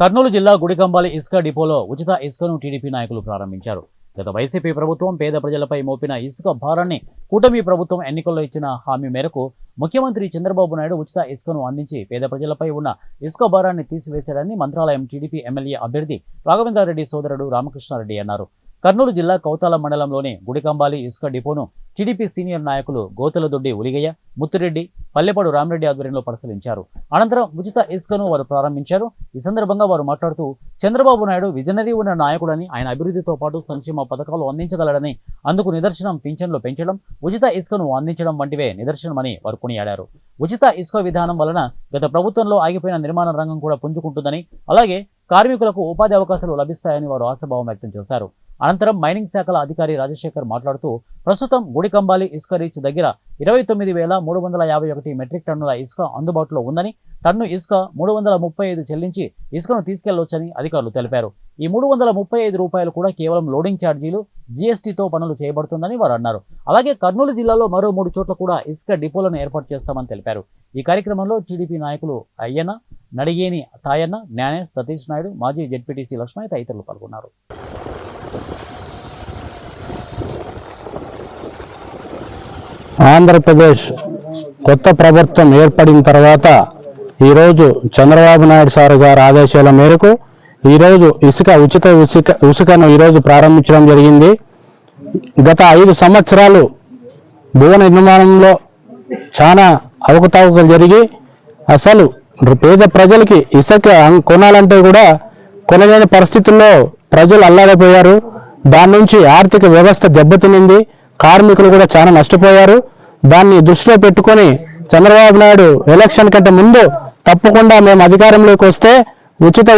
కర్నూలు జిల్లా గుడికంబాలి ఇసుక డిపోలో ఉచిత ఇసుకను టీడీపీ నాయకులు ప్రారంభించారు. గత వైసీపీ ప్రభుత్వం పేద ప్రజలపై మోపిన ఇసుక భారాన్ని కూటమి ప్రభుత్వం ఎన్నికల్లో ఇచ్చిన హామీ మేరకు ముఖ్యమంత్రి చంద్రబాబు నాయుడు ఉచిత ఇసుకను అందించి పేద ప్రజలపై ఉన్న ఇసుక భారాన్ని తీసివేశాడని మంత్రాలయం టీడీపీ ఎమ్మెల్యే అభ్యర్థి రాఘవేంద్రారెడ్డి సోదరుడు రామకృష్ణారెడ్డి అన్నారు. కర్నూలు జిల్లా కౌతాల మండలంలోని గుడికంబాలి ఇసుక డిపోను టీడీపీ సీనియర్ నాయకులు గోతలదొడ్డి ఉలిగయ్య ముత్తురెడ్డి పల్లెపాడు రామిరెడ్డి ఆధ్వర్యంలో పరిశీలించారు. అనంతరం ఉచిత ఇసుకను వారు ప్రారంభించారు. ఈ సందర్భంగా వారు మాట్లాడుతూ చంద్రబాబు నాయుడు విజనరీ ఉన్న నాయకుడని ఆయన అభివృద్ధితో పాటు సంక్షేమ పథకాలు అందించగలడని అందుకు నిదర్శనం పింఛన్లు పెంచడం ఉచిత ఇసుకను అందించడం వంటివే నిదర్శనమని వారు కొనియాడారు. ఉచిత ఇసుక విధానం వలన గత ప్రభుత్వంలో ఆగిపోయిన నిర్మాణ రంగం కూడా పుంజుకుంటుందని అలాగే కార్మికులకు ఉపాధి అవకాశాలు లభిస్తాయని వారు ఆశాభావం వ్యక్తం చేశారు. అనంతరం మైనింగ్ శాఖల అధికారి రాజశేఖర్ మాట్లాడుతూ ప్రస్తుతం గుడికంబాలి ఇసుక రీచ్ దగ్గర ఇరవై తొమ్మిది వేల మూడు వందల యాభై ఒకటి మెట్రిక్ టన్నుల ఇసుక అందుబాటులో ఉందని టన్ను ఇసుక మూడు వందల ముప్పై ఐదు చెల్లించి ఇసుకను తీసుకెళ్ళొచ్చని అధికారులు తెలిపారు. ఈ మూడు వందల ముప్పై ఐదు రూపాయలు కూడా కేవలం లోడింగ్ ఛార్జీలు జీఎస్టీతో పనులు చేయబడుతుందని వారు అన్నారు. అలాగే కర్నూలు జిల్లాలో మరో మూడు చోట్ల కూడా ఇసుక డిపోలను ఏర్పాటు చేస్తామని తెలిపారు. ఈ కార్యక్రమంలో టీడీపీ నాయకులు అయ్యన్న నడిగేని తాయన్న జ్ఞానేష్ సతీష్ నాయుడు మాజీ జెడ్పీటీసీ లక్ష్మయ్య తదితరులు పాల్గొన్నారు. ఆంధ్రప్రదేశ్ కొత్త ప్రభుత్వం ఏర్పడిన తర్వాత ఈరోజు చంద్రబాబు నాయుడు సార్ గారి ఆదేశాల మేరకు ఈరోజు ఇసుక ఉచిత ఇసుక ఇసుకను ఈరోజు ప్రారంభించడం జరిగింది. గత ఐదు సంవత్సరాలు భువన నిర్మాణంలో చాలా అవకతవకలు జరిగి అసలు పేద ప్రజలకి ఇసుక అం- కొనాలంటే కూడా కొనలేని పరిస్థితుల్లో ప్రజలు అల్లాడిపోయారు. దాని నుంచి ఆర్థిక వ్యవస్థ దెబ్బతినింది. కార్మికులు కూడా చాలా నష్టపోయారు. దాన్ని దృష్టిలో పెట్టుకొని చంద్రబాబు నాయుడు ఎలక్షన్ కంటే ముందు తప్పకుండా మేము అధికారంలోకి వస్తే ఉచిత